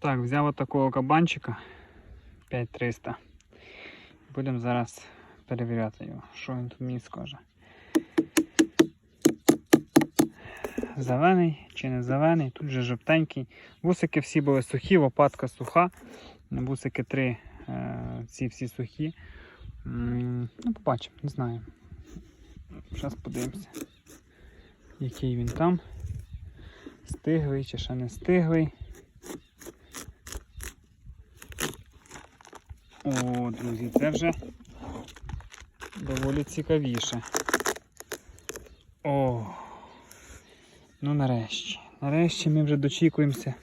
Так, взяв такого кабанчика 5300. Будемо зараз перевіряти його, що він тут мені скаже. Зелений чи не зелений, тут же жовтенький. Вусики всі були сухі, лопатка суха. Вусики три, е, ці всі сухі. Ну, побачимо, не знаю. Зараз подивимося, який він там. Стиглий чи ще не стиглий. О, друзі, це вже доволі цікавіше. О, ну нарешті. Нарешті ми вже дочікуємося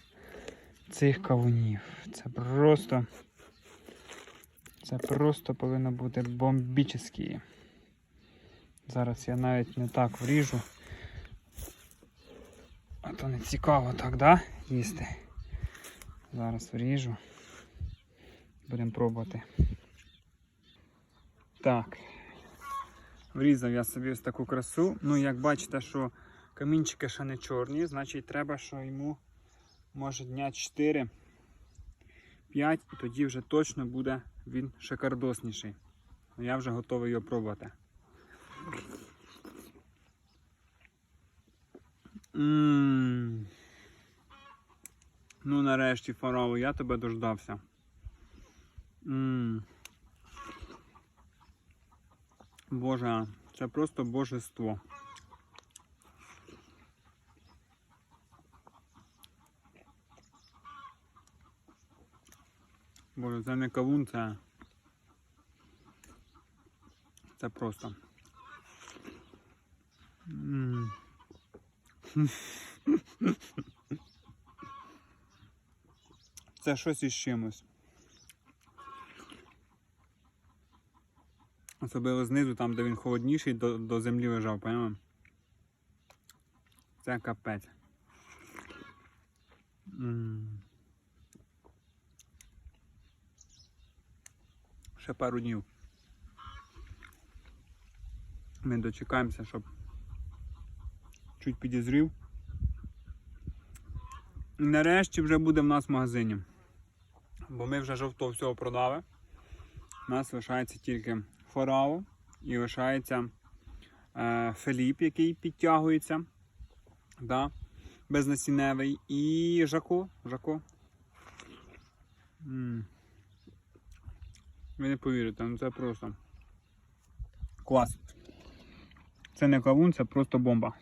цих кавунів. Це просто. Це просто повинно бути бомбічні. Зараз я навіть не так вріжу. А то не цікаво так, да? Їсти. Зараз вріжу. Будемо пробувати. Так. Врізав я собі ось таку красу. Ну, як бачите, що камінчики ще не чорні, значить треба, що йому може дня 4, 5, і тоді вже точно буде він шикардосніший. Ну, Я вже готовий його пробувати. Ммм. Ну нарешті, фарао, я тебе дождався. Ммм. Боже, це просто божество. Боже, це не кавун, це. Це просто. М. Це щось із чимось. Особливо знизу, там, де він холодніший, до, до землі лежав, поняли? Це капець. Ще пару днів. Ми дочекаємося, щоб чуть підізрів. Нарешті вже буде в нас в магазині. Бо ми вже жовто всього продали. У нас лишається тільки фарао і лишається е, Феліп, який підтягується. Да, безнасінневий. І Жако. Жако. Ви не повірите, ну це просто клас. Це не кавун, це просто бомба.